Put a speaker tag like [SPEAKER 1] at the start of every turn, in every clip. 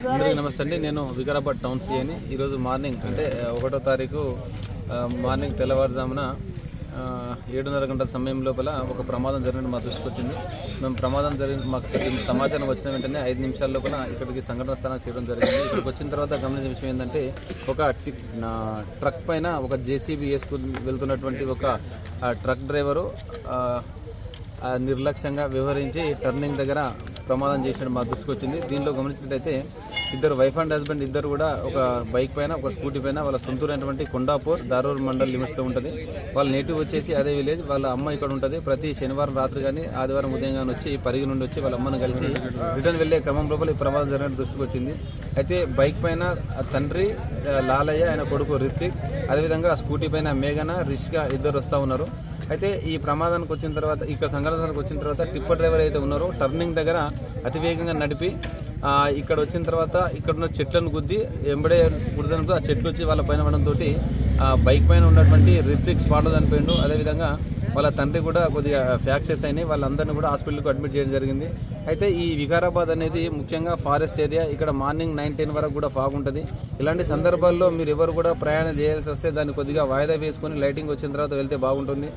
[SPEAKER 1] అందరికీ నమస్తే అండి. నేను వికారాబాద్ టౌన్ సిఐని ఈరోజు మార్నింగ్ అంటే ఒకటో తారీఖు మార్నింగ్ తెల్లవారుజామున ఏడున్నర గంటల సమయం లోపల ఒక ప్రమాదం జరిగిన మా దృష్టికి వచ్చింది. మేము ప్రమాదం జరిగిన మాకు సమాచారం వచ్చిన వెంటనే ఐదు నిమిషాల లోపల ఇక్కడికి సంఘటన స్థానానికి చేయడం జరిగింది. ఇక్కడికి వచ్చిన తర్వాత గమనించిన విషయం ఏంటంటే ఒక ట్రక్ పైన ఒక జేసీబీ వేసుకుని వెళ్తున్నటువంటి ఒక ట్రక్ డ్రైవరు నిర్లక్ష్యంగా వ్యవహరించి టర్నింగ్ దగ్గర ప్రమాదం చేసిన మా దృష్టికి వచ్చింది దీనిలో గమనించినట్టయితే ఇద్దరు వైఫ్ అండ్ హస్బెండ్ ఇద్దరు కూడా ఒక బైక్ పైన ఒక స్కూటీ పైన వాళ్ళ సొంతూరైనటువంటి కొండాపూర్ దారూర్ మండల్ లిమిట్స్లో ఉంటుంది. వాళ్ళ నేటివ్ వచ్చేసి అదే విలేజ్ వాళ్ళ అమ్మ ఇక్కడ ఉంటుంది. ప్రతి శనివారం రాత్రి కానీ ఆదివారం ఉదయం కానీ వచ్చి పరిగి నుండి వచ్చి వాళ్ళ అమ్మను కలిసి రిటర్న్ వెళ్ళే క్రమం లోపల ఈ ప్రమాదం జరిగిన దృష్టికి వచ్చింది అయితే బైక్ పైన తండ్రి లాలయ్య ఆయన కొడుకు రిత్విక్ అదేవిధంగా స్కూటీ పైన మేఘన రిష్గా ఇద్దరు వస్తూ ఉన్నారు. అయితే ఈ ప్రమాదానికి వచ్చిన తర్వాత ఇక్కడ సంఘటనకు వచ్చిన తర్వాత టిప్పర్ డ్రైవర్ అయితే ఉన్నారో. టర్నింగ్ దగ్గర అతివేగంగా నడిపి ఇక్కడ వచ్చిన తర్వాత ఇక్కడ ఉన్న చెట్లను గుద్ది ఎంబడే గుద్దడంతో ఆ చెట్లు వచ్చి వాళ్ళ పైన పడడంతో బైక్ పైన ఉన్నటువంటి రిత్విక్ స్పాట్లో చనిపోయిండు అదేవిధంగా వాళ్ళ తండ్రి కూడా కొద్దిగా ఫ్రాక్చర్స్ అయినాయి. వాళ్ళందరినీ కూడా హాస్పిటల్కి అడ్మిట్ చేయడం జరిగింది. అయితే ఈ వికారాబాద్ అనేది ముఖ్యంగా ఫారెస్ట్ ఏరియా. ఇక్కడ మార్నింగ్ నైన్ టెన్ వరకు కూడా ఫాగ్ ఉంటుంది. ఇలాంటి సందర్భాల్లో మీరు ఎవరు కూడా ప్రయాణం చేయాల్సి వస్తే దాన్ని కొద్దిగా వాయిదా వేసుకొని లైటింగ్ వచ్చిన తర్వాత వెళ్తే బాగుంటుంది.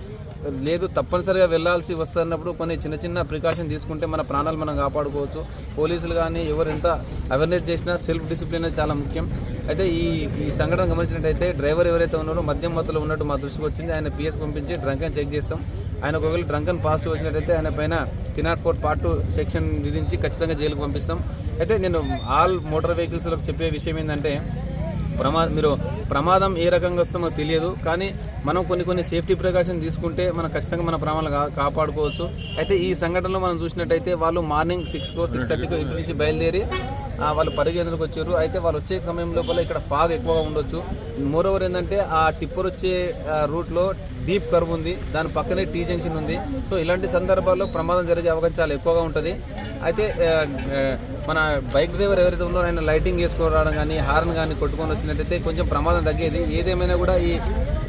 [SPEAKER 1] లేదు తప్పనిసరిగా వెళ్ళాల్సి వస్తున్నప్పుడు కొన్ని చిన్న చిన్న ప్రికాషన్ తీసుకుంటే మన ప్రాణాలు మనం కాపాడుకోవచ్చు. పోలీసులు కానీ ఎవరు ఎంత అవేర్నెస్ చేసినా సెల్ఫ్ డిసిప్లిన్ అనేది చాలా ముఖ్యం. అయితే ఈ ఈ సంఘటన గమనించినట్టయితే డ్రైవర్ ఎవరైతే ఉన్నారో మద్యం మత్తులో ఉన్నట్టు మా దృష్టికి వచ్చింది. ఆయన పిఎస్ పంపించి డ్రంక్ అని చెక్ చేస్తాం. ఆయన ఒకవేళ డ్రంక్ అండ్ పాజిటివ్ వచ్చినట్టయితే ఆయన పైన తినాట్ ఫోర్ పార్ట్ టూ సెక్షన్ విధించి ఖచ్చితంగా జైలుకు పంపిస్తాం. అయితే నేను ఆల్ మోటార్ వెహికల్స్లకు చెప్పే విషయం ఏంటంటే ప్రమా మీరు ప్రమాదం ఏ రకంగా వస్తుందో తెలియదు. కానీ మనం కొన్ని కొన్ని సేఫ్టీ ప్రికాషన్ తీసుకుంటే మనం ఖచ్చితంగా మన ప్రాణాలు కాపాడుకోవచ్చు. అయితే ఈ సంఘటనలో మనం చూసినట్టయితే వాళ్ళు మార్నింగ్ సిక్స్కో సిక్స్ థర్టీకో ఇంటి నుంచి బయలుదేరి వాళ్ళు పరిగెందుకు వచ్చారు. అయితే వాళ్ళు వచ్చే సమయం లోపల ఇక్కడ ఫాగ్ ఎక్కువగా ఉండొచ్చు. మోరోవర్ ఏంటంటే ఆ టిప్పర్ వచ్చే రూట్లో డీప్ కర్వ్ ఉంది దాని పక్కనే టీ జంక్షన్ ఉంది. సో ఇలాంటి సందర్భాల్లో ప్రమాదం జరిగే అవకాశం చాలా ఎక్కువగా ఉంటుంది. అయితే మన బైక్ డ్రైవర్ ఎవరైతే ఉన్నారో ఆయన లైటింగ్ వేసుకొని రావడం కానీ హార్న్ కానీ కొట్టుకొని వచ్చినట్టయితే కొంచెం ప్రమాదం తగ్గేది. ఏదేమైనా కూడా ఈ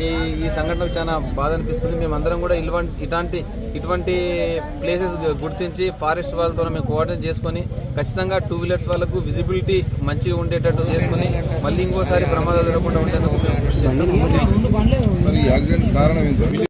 [SPEAKER 1] ఈ ఈ సంఘటనకు చాలా బాధ అనిపిస్తుంది. మేమందరం కూడా ఇలాంటి ఇలాంటి ఇటువంటి ప్లేసెస్ గుర్తించి ఫారెస్ట్ వాళ్ళతో మేము కోఆర్డినేట్ చేసుకొని ఖచ్చితంగా టూ వీలర్స్ వాళ్ళకు విజిబిలిటీ మంచిగా ఉండేటట్టు చేసుకొని మళ్ళీ ఇంకోసారి ప్రమాదాలు జరగకుండా ఉండేందుకు మేము
[SPEAKER 2] కారణం bien,